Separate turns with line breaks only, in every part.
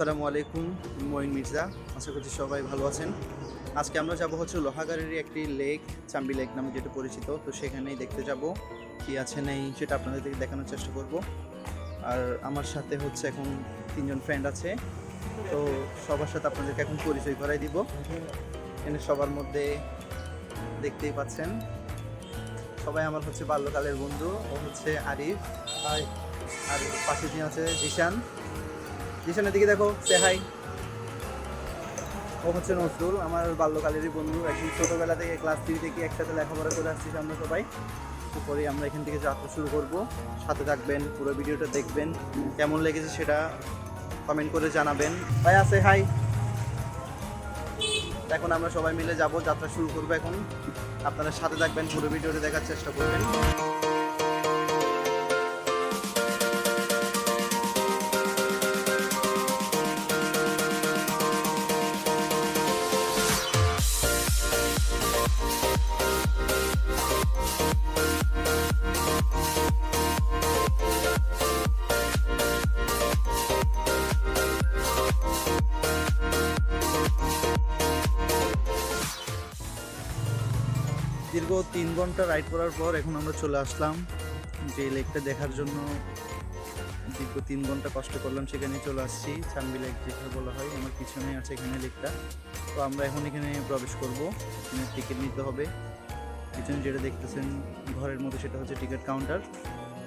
আসসালামু আলাইকুম, মঈন মির্জা। আশা করছি সবাই ভালো আছেন। আজকে আমরা যাব হচ্ছে লোহাগাড়ির একটি লেক, চাম্বি লেক নামে যেটা পরিচিত। তো সেখানেই দেখতে যাব কি আছে নেই, সেটা আপনাদেরকে দেখানোর চেষ্টা করব। আর আমার সাথে হচ্ছে এখন তিনজন ফ্রেন্ড আছে। তো সবার সাথে আপনাদেরকে এখন পরিচয় করাই দিব। এখানে সবার মধ্যে দেখতেই পাচ্ছেন। সবাই আমার হচ্ছে বাল্যকালের বন্ধু, ও হচ্ছে আরিফ। আর পাশে যে আছে, জিশান। জিশানের দিকে দেখো সে হাই ও হচ্ছে নজরুল, আমার বাল্যকালেরই বন্ধু। একদম ছোটোবেলা থেকে ক্লাস থ্রি থেকে একসাথে লেখাপড়া করে আসছি আমরা সবাই। তারপরে আমরা এখান থেকে যাত্রা শুরু করব। সাথে থাকবেন, পুরো ভিডিওটা দেখবেন। কেমন লেগেছে সেটা কমেন্ট করে জানাবেন। ভাই আছে হাই এখন আমরা সবাই মিলে যাব, যাত্রা শুরু করব এখন। আপনারা সাথে থাকবেন, পুরো ভিডিওটা দেখার চেষ্টা করবেন। দীর্ঘ তিন ঘণ্টা রাইড করার পর এখন আমরা চলে আসলাম যে লেকটা দেখার জন্য। দীর্ঘ তিন ঘণ্টা কষ্ট করলাম, সেখানে চলে আসছি। চানবি লেক যেটা বলা হয়, আমার পিছনে আছে এখানে লেকটা তো আমরা এখন এখানে প্রবেশ করব। এখানে টিকিট নিতে হবে। পিছনে যেটা দেখতেছেন ঘরের মধ্যে সেটা হচ্ছে টিকিট কাউন্টার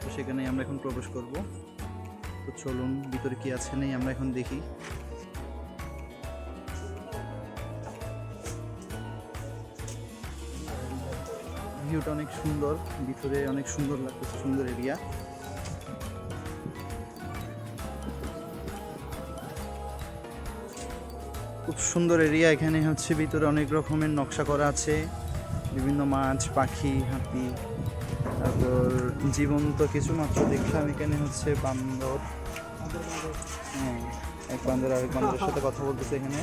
তো সেখানে আমরা এখন প্রবেশ করব। তো চলুন, ভিতরে কি আছে নেই, আমরা এখন দেখি। ভিউটা অনেক সুন্দর, ভিতরে অনেক সুন্দর লাগতেছে, সুন্দর এরিয়া খুব সুন্দর এরিয়া এখানে হচ্ছে ভিতরে অনেক রকমের নকশা করা আছে। বিভিন্ন মাছ, পাখি, হাতি, তারপর জীবন্ত কিছু মাত্র দেখলাম। এখানে হচ্ছে বান্দর। হ্যাঁ এক বান্দর আরেক বান্দরের সাথে কথা বলতেছে এখানে।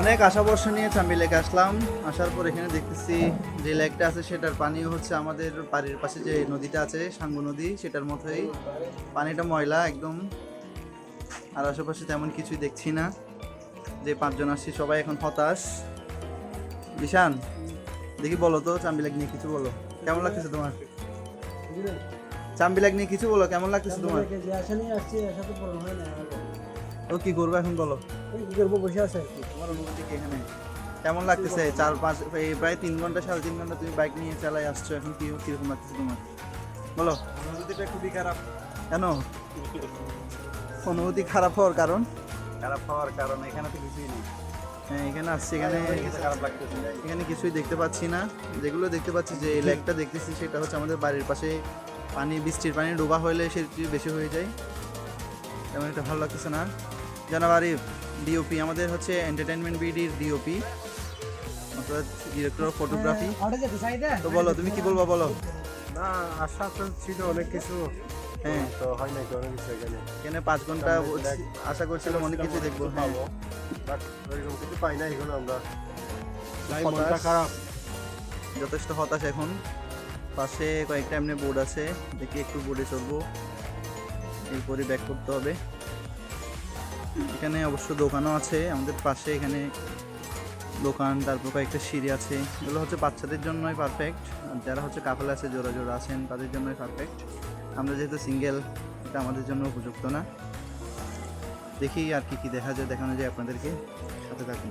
অনেক আশা ভরসা নিয়ে চাম্বি লেকে আসলাম। আসার পর এখানে দেখতেছি যে লেকটা আছে সেটার পানিও হচ্ছে আমাদের বাড়ির পাশে যে নদীটা আছে সাঙ্গু নদী সেটার মতোই পানিটা ময়লা একদম। আর আশেপাশে তেমন কিছুই দেখছি না। যে পাঁচজন আসছি সবাই এখন হতাশ। বিশান দেখি বলো তো চাম্বি লেক নিয়ে কিছু বলো। কেমন লাগতেছে তোমার? চাম্বি লেক নিয়ে কিছু বলো কেমন লাগতেছে তোমার? ও কি করব এখন বলো?
কি করব বসে আছে আর কি।
তোমার অনুভূতি কি এখানে? কেমন লাগতেছে? চার পাঁচ এই প্রায় তিন ঘণ্টা সাড়ে তিন ঘণ্টা তুমি বাইক নিয়ে চালাই আসছো এখন কি কীরকম লাগতেছে তোমার? বলো।
অনুভূতিটা খুবই খারাপ।
কেন? অনুভূতি খারাপ হওয়ার কারণ?
খারাপ হওয়ার কারণ এখানে তো কিছুই নেই।
হ্যাঁ এখানে আসছি এখানে
খারাপ লাগতেছে।
এখানে কিছুই দেখতে পাচ্ছি না। যেগুলো দেখতে পাচ্ছি যে লেকটা দেখতেছি সেটা হচ্ছে আমাদের বাড়ির পাশে পানি বৃষ্টির পানি ডোবা হলে সেটি বেশি হয়ে যায়। তেমন একটা ভালো লাগতেছে না। জানাব আরিফ। ডিওপি আমাদের হচ্ছে এন্টারটেনমেন্ট বিডির ডিওপি অর্থাৎ ডিরেক্টর অফ ফটোগ্রাফি তো বলো তুমি কি বলব বলো?
না আশা তো ছিল অনেক কিছু।
হ্যাঁ।
তো হয় না অনেক কিছু এখানে।
এখানে পাঁচ ঘণ্টা আশা করছিলাম অনেক কিছু দেখব হ্যাঁ।
বাট ওইরকম কিছু পাই না এখনও আমরা। তাই মনটা খারাপ।
যথেষ্ট হতাশ এখন। পাশে কয়েকটা এমনি বোর্ড আছে দেখি একটু বোর্ডে চলবো এরপরে ব্যাক করতে হবে। এখানে অবশ্য দোকানও আছে, আমাদের পাশে এখানে দোকান, তারপর কয়েকটা সিঁড়ি আছে। এগুলো হচ্ছে বাচ্চাদের জন্যই পারফেক্ট যারা হচ্ছে কাফেল আছে, জোড়া জোড়া আছেন, তাদের জন্যই পারফেক্ট আমরা যেহেতু সিঙ্গেল এটা আমাদের জন্য উপযুক্ত না। দেখি আর কি কি দেখা যায়, দেখানো যায় আপনাদেরকে। সাথে থাকুন।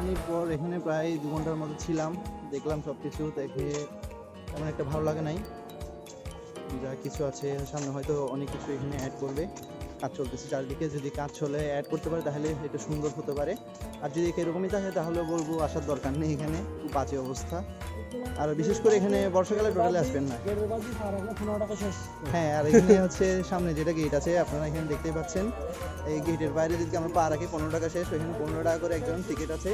জার্নির পর এখানে প্রায় দু ঘণ্টার মতো ছিলাম, দেখলাম সব কিছু দেখে তেমন একটা ভালো লাগে নাই। যা কিছু আছে, সামনে হয়তো অনেক কিছু এখানে অ্যাড করবে। কাজ চলতেছে, চারদিকে যদি কাজ চলে অ্যাড করতে পারে, তাহলে এটা সুন্দর হতে পারে। আর যদি এরকমই থাকে, তাহলে বলব আসার দরকার নেই এখানে, খুব বাজে অবস্থা। আর বিশেষ করে এখানে বর্ষাকালে টোটালি আসবেন না। হ্যাঁ আর এখানে হচ্ছে সামনে যেটা গেট আছে, আপনারা এখানে দেখতেই পাচ্ছেন। এই গেটের বাইরে যদি আমরা পা রাখি, পনেরো টাকা শেষ ওইখানে পনেরো টাকা করে একজন টিকিট আছে।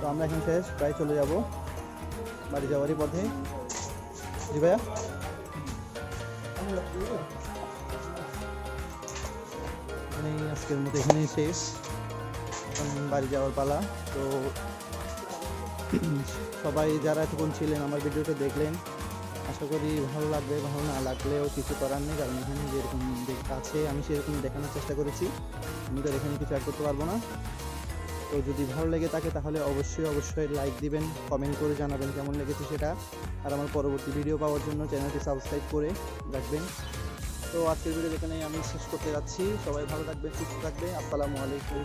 তো আমরা এখন শেষ, প্রায় চলে যাব বাড়ি যাওয়ারই পথে। জি ভাইয়া? আজকের মতো এখানেই শেষ। বাড়ি যাওয়ার পালা। তো সবাই যারা এতক্ষণ ছিলেন আমার ভিডিওটা দেখলেন, আশা করি ভালো লাগবে, ভালো না লাগলেও কিছু করার নেই, কারণ এখানে যেরকম আছে, আমি সেরকম দেখানোর চেষ্টা করেছি। আমি তো এখানে কিছু অ্যাড করতে পারব না। তো যদি ভালো লেগে থাকে তাহলে অবশ্যই অবশ্যই লাইক দিবেন কমেন্ট করে জানাবেন কেমন লেগেছে সেটা। আর আমার পরবর্তী ভিডিও পাওয়ার জন্য চ্যানেলটি সাবস্ক্রাইব করে রাখবেন। তো আজকের ভিডিও এখানে আমি শেষ করতে যাচ্ছি। সবাই ভালো থাকবে সুস্থ থাকবে আসসালামু আলাইকুম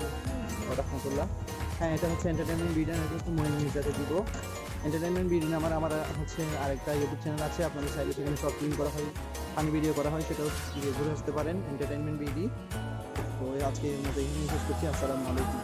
রহমতুল্লাহ। হ্যাঁ এটা হচ্ছে এন্টারটেনমেন্ট ভিডিও এটা হচ্ছে মহিন মির্জাতে দিব এন্টারটেনমেন্ট ভিডিও আমার আমার হচ্ছে আরেকটা ইউটিউব চ্যানেল আছে, আপনাদের চাইলে সেখানে শর্ট করা হয় ফানি ভিডিও করা হয়, সেটাও ঘুরে আসতে পারেন এন্টারটেনমেন্ট বিডি তো আজকে মতো এখানে শেষ করছি, আসসালামু আলাইকুম।